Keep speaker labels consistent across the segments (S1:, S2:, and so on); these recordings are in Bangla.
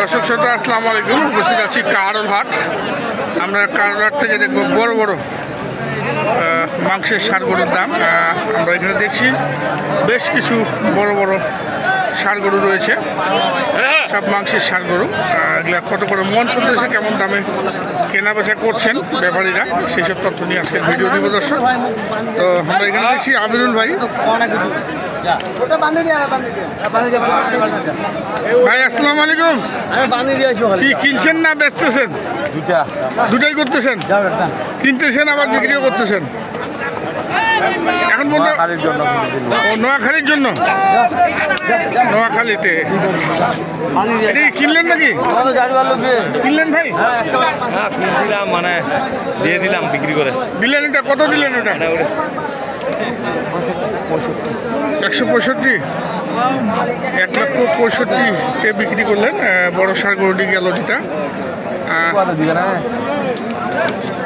S1: দর্শক শ্রোতা, আসসালামু আলাইকুম। উপস্থিত আছি কারল হাট। আমরা কারল হাট থেকে দেখব বড় বড় মাংসের সারগুলোর দাম। আমরা এখানে দেখছি বেশ কিছু বড় বড় সারগরু রয়েছে। সব মাংসের সারগরু। আহ, এগুলা কত করে মন চলতেছে কেমন দামে কেনা বেচা করছেন ব্যাপারীরা সেই সব তথ্য নিয়ে আজকে ভিডিও দিব দর্শক। তো আমরা এখানে দেখছি আবিরুল ভাই। ভাই আসসালাম আলাইকুম। কি কিনছেন না বেচতেছেন?
S2: দুটা
S1: দুটাই করতেছেন? কিনতেছেন আবার বিক্রিও করতেছেন? এখন মনে
S2: জন্য
S1: ও নোয়াখালীর জন্য? নোয়াখালীতে। এটা কিনলেন নাকি? কিনলেন ভাই?
S3: হ্যাঁ কিনছিলাম মানে দিয়ে দিলাম বিক্রি করে।
S1: দিলেন এটা? কত দিলেন ওটা?
S3: মানে ওটা
S1: একশো পঁয়ষট্টি? এক লক্ষ পঁয়ষট্টিতে বিক্রি করলেন বড় সার গরুটি গেল যেটা।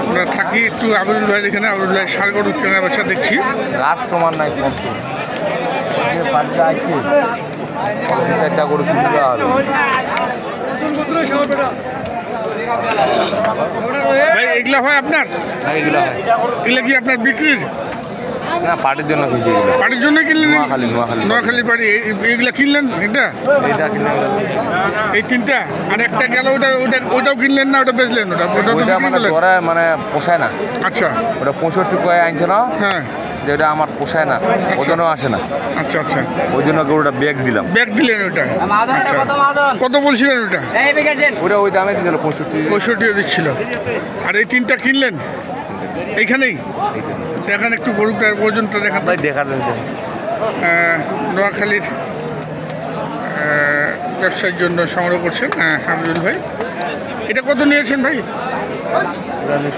S1: আমরা থাকি একটু আবরুল ভাইয়ের এখানে আবরুল ভাই সার গরু কেনা বেচা দেখছি।
S2: কাস্টমার নাই হবে।
S1: ভাই এগুলা হয় আপনার?
S2: এগুলো হয়।
S1: এগুলা কি আপনার বিক্রির?
S2: না পার্টির জন্য কিনছি। এগুলো
S1: বাড়ির জন্য কিনলেন?
S2: নোয়াখালী, নোয়াখালী।
S1: নোয়াখালী এই- এইগুলা কিনলেন? এটা?
S2: এইটা কিনে
S1: এই তিনটা? আর একটা গেল ওটা ওটা ওটাও কিনলেন না ওটা বেচলেন? ওটা ওটা
S2: মানে ধরে মানে পোষায় না।
S1: আচ্ছা।
S2: ওটা পঁয়ষট্টি কয়ে আনছে না?
S1: হ্যাঁ।
S2: যে ওটা আমার পোষায় না ওজনও আসে না।
S1: আচ্ছা আচ্ছা।
S2: ওই জন্য ওটা ব্যাগ দিলাম।
S1: ব্যাগ দিলেন ওটা? আচ্ছা। কত বলছিলেন ওটা?
S2: ওটা ওই দামে দিল পঁয়ষট্টি।
S1: পঁয়ষট্টিও দিচ্ছিল। আর এই তিনটা কিনলেন? এইখানেই? দেখান একটু গরুটার ওজনটা দেখান।
S2: ভাই দেখা দেন
S1: আহ, নোয়াখালীর ব্যবসার জন্য সংগ্রহ করছেন হাবিবুল ভাই। এটা কত নিয়েছেন ভাই?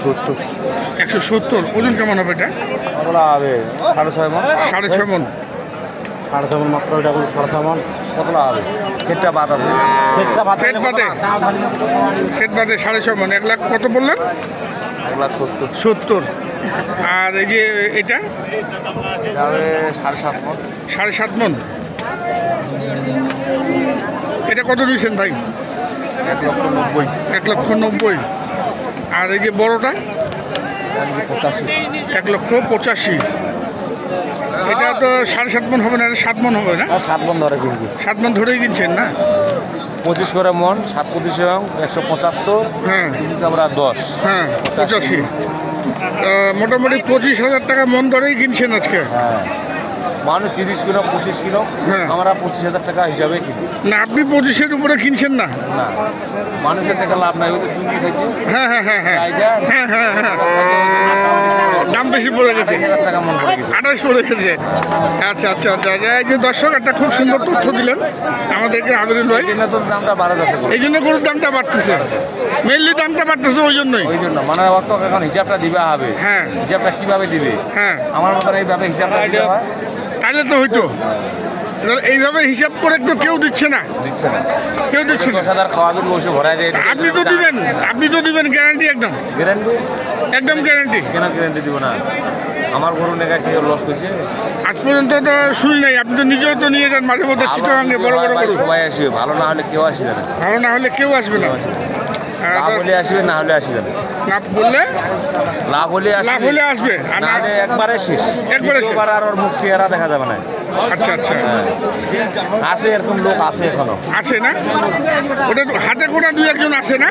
S2: সত্তর।
S1: একশো সত্তর। ওজন কেমন হবে এটা?
S2: হবে সাড়ে ছয় মন
S1: সাড়ে ছয় মন
S2: সাড়ে ছয় মন মাত্র এটা সাড়ে ছয় মন কতটা হবে। সেটটা বাদ আছে। সেটটা বাদ।
S1: সেট বাদে। সেট বাদে সাড়ে ছয় মন এক লাখ কত বললেন?
S2: এক লাখ সত্তর।
S1: সত্তর। আর এই যে এটা?
S2: সাড়ে সাত মন।
S1: সাড়ে সাত মন। এটা কত নিয়েছেন ভাই?
S2: এক লক্ষ নব্বই।
S1: এক লক্ষ নব্বই। আর এই যে বড়টা? এক লক্ষ পঁচাশি। এটা তো সাড়ে সাত মন হবে না সাত মন হবে না?
S2: আর সাত মন ধরে কিনবি।
S1: সাত মন ধরেই কিনছেন না?
S2: পঁচিশ করে মন সাত পঁচিশ এবং একশো পঁচাত্তর
S1: হ্যাঁ।
S2: কিনছি আমরা দশ।
S1: হ্যাঁ পঁচাশি। মোটামুটি পঁচিশ হাজার টাকা মন ধরেই কিনছেন আজকে।
S2: হ্যাঁ। মানুষ তিরিশ কিলো পঁচিশ কিলো
S1: হ্যাঁ।
S2: আমরা পঁচিশ হাজার টাকা হিসাবে কিনি।
S1: না আপনি পঁচিশের উপরে কিনছেন না।
S2: মানুষের টাকা লাভ নাই ওই তো চুঙ্গি খাইছে।
S1: হ্যাঁ হ্যাঁ হ্যাঁ হ্যাঁ। হ্যাঁ হ্যাঁ হ্যাঁ। বেশি পড়ে গেছে।
S2: মন পড়ে গেছে।
S1: আচ্ছা আচ্ছা আচ্ছা। এই যে দর্শক একটা খুব সুন্দর তথ্য দিলেন আমাদেরকে আবিরুল ভাই।
S2: এই জন্য দামটা বাড়া যাচ্ছে
S1: এই জন্য গরুর দামটা বাড়তেছে। মেনলি দামটা বাড়তেছে ওই জন্যই।
S2: ওই জন্য। মানে অত এখন হিসাবটা দিবে হবে।
S1: হ্যাঁ।
S2: হিসাবটা কীভাবে দিবে?
S1: হ্যাঁ।
S2: আমার মতন এইভাবে হিসাবটা দিতে হয়।
S1: তাহলে তো হইতো। এবার এইভাবে হিসাব করে তো কেউ দিচ্ছে না।
S2: দিচ্ছে না।
S1: কেউ দিচ্ছে না।
S2: দশ হাজার খাওয়া দিল বসে ভরাই
S1: আপনি তো দিবেন। আপনি তো দিবেন গ্যারান্টি একদম।
S2: গ্যারান্টি
S1: একদম গ্যারান্টি
S2: কেন গ্যারান্টি দিব না? আমার গরু নেগা খেয়ে লস করছে।
S1: আজ পর্যন্ত তো শুনি নাই আপনি তো নিজেও তো নিয়ে যান মাঝে মধ্যে চিটাগাঙ্গে বড় বড় গরু।
S2: সবাই আসবে ভালো না হলে কেউ আসবে না।
S1: ভালো না হলে কেউ আসবে না।
S2: লাভ হলে আসবে না হলে আসবে না।
S1: না বললে?
S2: লাভ হলে আসবে
S1: লাভ হলে আসবে আর
S2: না হলে একবারে শেষ।
S1: একবারে শেষ।
S2: আর ওর মুখ চেহারা দেখা যাবে না।
S1: আচ্ছা আচ্ছা।
S2: হ্যাঁ। আছে এরকম লোক আছে এখনও।
S1: আছে না? ওটা হাতে কোটা দুই একজন আছে না?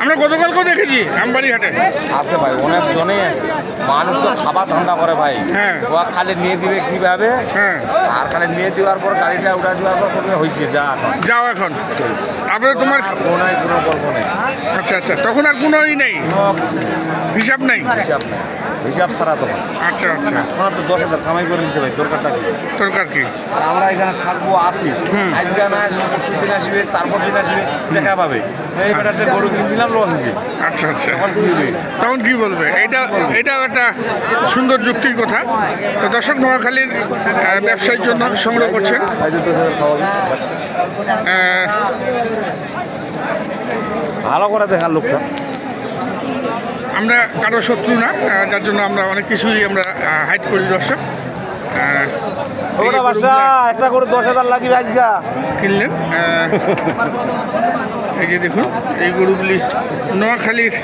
S1: আমরা গতকালকেও দেখেছি আমবাড়ি হাটে।
S2: আছে ভাই অনেক জনেই আছে। মানুষ তো খাবার ধান্দা করে ভাই।
S1: হ্যাঁ।
S2: ও খালি নিয়ে দিবে কীভাবে?
S1: হ্যাঁ।
S2: আর খালি নিয়ে দেওয়ার পর গাড়িটা উঠা দেওয়ার পর করবে হয়েছে? যা এখন।
S1: যাও এখন। তারপরে তোমার
S2: কোনো কোনো গল্প নেই।
S1: আচ্ছা আচ্ছা। তখন আর কোনো নেই। হিসাব নাই।
S2: হিসাব নেই। হিসাব ছাড়া তো
S1: আচ্ছা আচ্ছা।
S2: ওনার তো দশ হাজার কামাই করে নিতে ভাই দরকারটা কি?
S1: দরকার কি?
S2: আর আমরা এখানে থাকব আসি। আজকে না আসবে পরশু দিন আসবে তারপর দিন আসবে দেখা পাবে। এই বেটাতে গরু কিনে দিলাম লস হয়েছে।
S1: আচ্ছা আচ্ছা।
S2: তখন কি হবে
S1: তখন কি বলবে? এটা এটাও একটা সুন্দর যুক্তির কথা। তো দর্শক নোয়াখালীর ব্যবসায়ীর জন্য সংগ্রহ করছেন।
S2: ভালো করে দেখার লোকটা।
S1: আমরা কারও শত্রু না যার জন্য আমরা অনেক কিছুই আমরা হাইড করি দর্শক।
S2: একটা করে দশ হাজার লাগবে আজকা
S1: কিনলেন এই যে দেখুন এই গরুগুলি নোয়াখালীর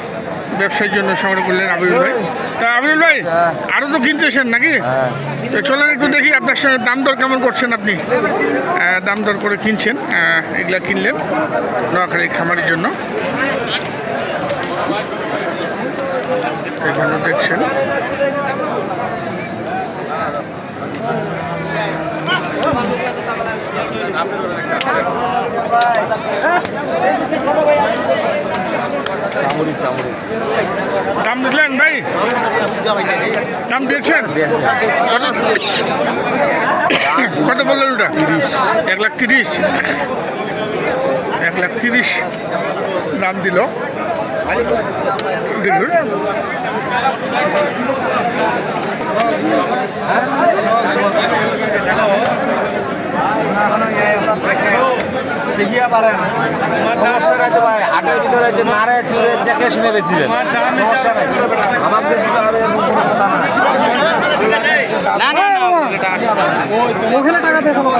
S1: ব্যবসার জন্য সংগ্রহ করলেন আবিরুল ভাই। তা আবিরুল ভাই
S2: হ্যাঁ।
S1: আরও তো কিনতেছেন নাকি?
S2: হ্যাঁ।
S1: চলেন একটু দেখি আপনার সঙ্গে দাম দর কেমন করছেন আপনি? দাম দর করে কিনছেন এগুলা কিনলেন নোয়াখালী খামারের জন্য। এখানে দেখছেন দাম দিলেন ভাই? দাম দিয়েছেন? কত- বললেন ওটা? এক লাখ তিরিশ। এক লাখ তিরিশ। দাম দিল।
S2: দেখিয়া পারেন সমস্যা যে দেখে শুনে বেশি আমাকে দিতে হবে এরকম কোনো কথা নাই
S3: ওখানে টাকা দিয়ে তোমরা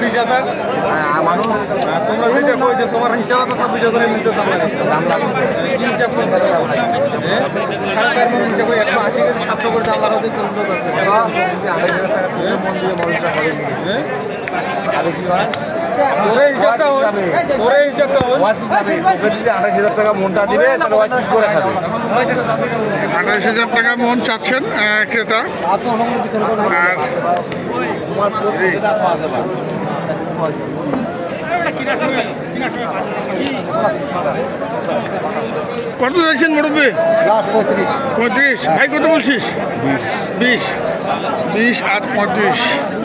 S3: বিশ হাজার?
S2: হ্যাঁ, মানুষ।
S3: তোমরা যেটা কইছো তোমার হিসাবে তো ছাব্বিশ হাজারের মধ্যে দাম লাগে কি হিসাব করে হ্যাঁ? সাড়ে চার মন হিসাবে একশো আশি কেজি সাতশো করে দাম লাগাতে চলতে পারবে
S2: আড়াই হাজার টাকা মন দিয়ে করে নিয়ে।
S3: হ্যাঁ?
S2: আরে কি হয়?
S3: ওরে হিসাবটা ওরে হিসাবটা হয়
S2: ওয়াট কি খাবে ওকে যদি আঠাশ হাজার টাকা মনটা দিবে তাহলে ওয়াট করে খাবে।
S1: আঠাশ হাজার টাকা মন চাচ্ছেন ক্রেতা? আর কত চাইছেন মুরব্বী?
S2: পঁয়ত্রিশ।
S1: পঁয়ত্রিশ। ভাই কত বলছিস? বিশ। বিশ আর পঁয়ত্রিশ।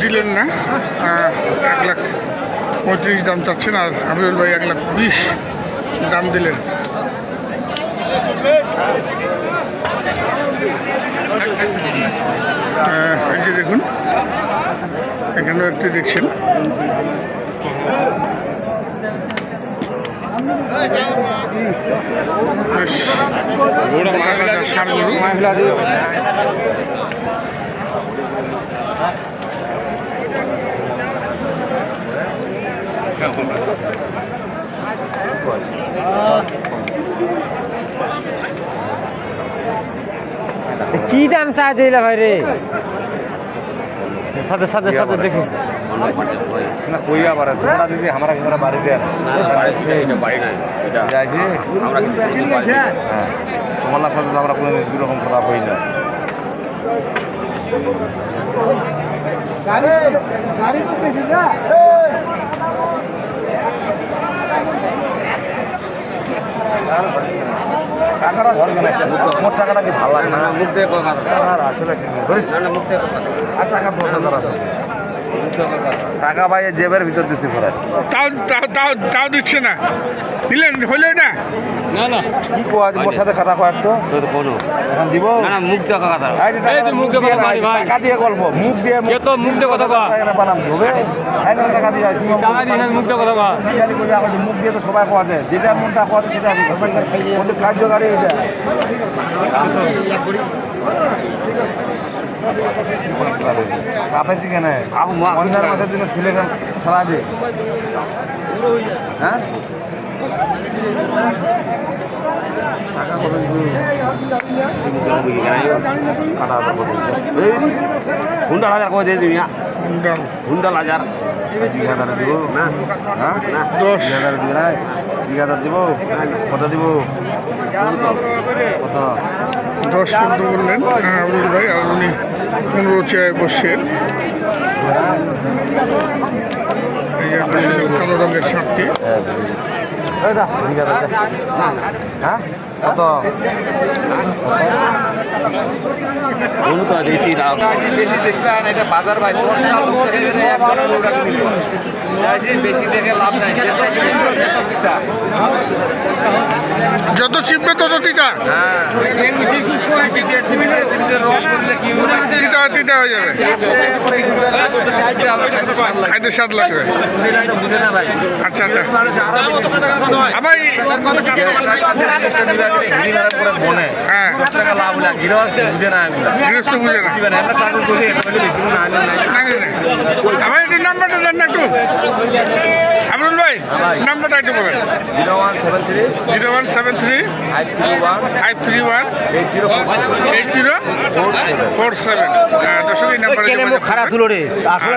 S1: দিলেন না। এক লাখ পঁয়ত্রিশ দাম চাচ্ছেন, আর আবিরুল ভাই এক লাখ বিশ দাম দিলেন। এই যে দেখুন, এখানেও একটি দেখছেন। বেশ
S3: কি দাম চাইছে ভাই রে? সাথে সাথে সাথে দেখুন।
S2: না তোমরা যদি আমরা আমরা বাড়ি দেন যাইছে। হ্যাঁ। তোমার সাথে আমরা কোনো দুরকম কথা কই না। টাকাটা মোট টাকাটা কি ভালো লাগে না? মুখ দিয়ে কথা আর আসলে কি ধরিস আর টাকা আছে। টাকা ভাই জেবের ভিতর দিচ্ছি
S1: তাও তাও দিচ্ছে না। দিলেন হইলে এটা
S3: না না।
S2: কি কোয়া মোর সাথে কথা কয় তো এখন দিব।
S3: না না মুখ কথা
S2: এই
S3: দিয়ে
S2: দিয়ে
S3: কথা
S2: নাই,
S3: ভাই।
S2: টাকা দিয়ে গল্প মুখ দিয়ে
S3: কে তো মুখ দিয়ে কথা কয়?
S2: এখানে বানাম হবে এখানে টাকা দিয়ে কি
S3: টাকা দিয়ে মুখ দেখা কথা কয়।
S2: বিয়ালি করে আমাদের মুখ দিয়ে তো সবাই কোয়া দেয়। যেটা মনটা কোয়া দেয় সেটা আমি। ওদের কার্যকারী এটা। কাপেছি কেন পঞ্চাশ মাসের দিনে ফুলে খেলা দে। হ্যাঁ?
S3: হুন্ডাল হাজার করে দিয়ে দিবি
S1: ডাল
S3: হুন্ডাল হাজার
S2: হ্যাঁ
S1: দশ
S2: হাজার দিব কত দিব কত
S1: দশ পর্যন্ত বললেন কালো রঙের শার্টটি।
S2: হ্যাঁ হ্যাঁ বেশি দেখবেন এটা বাজার ভাই বেশি দেখে লাভ নাই
S1: যত চিপবে তত তিতা
S2: হ্যাঁ
S1: তিতা তিতা হয়ে যাবে খাইতে স্বাদ লাগবে
S2: বুঝে না ভাই
S1: আচ্ছা আচ্ছা। আমার হ্যাঁ।
S2: গৃহস্থ বুঝে না। আমরা
S1: নাম্বারটা দেন না একটু আমরুল ভাই নাম্বারটা একটু বলেন।
S2: Zero one seven three
S1: zero one seven three
S2: five three one
S1: five three one
S2: eight zero
S1: eight zero
S2: four seven
S1: four seven. দর্শক এই নাম্বারে
S2: খারাপ। ছিল রে। আসলে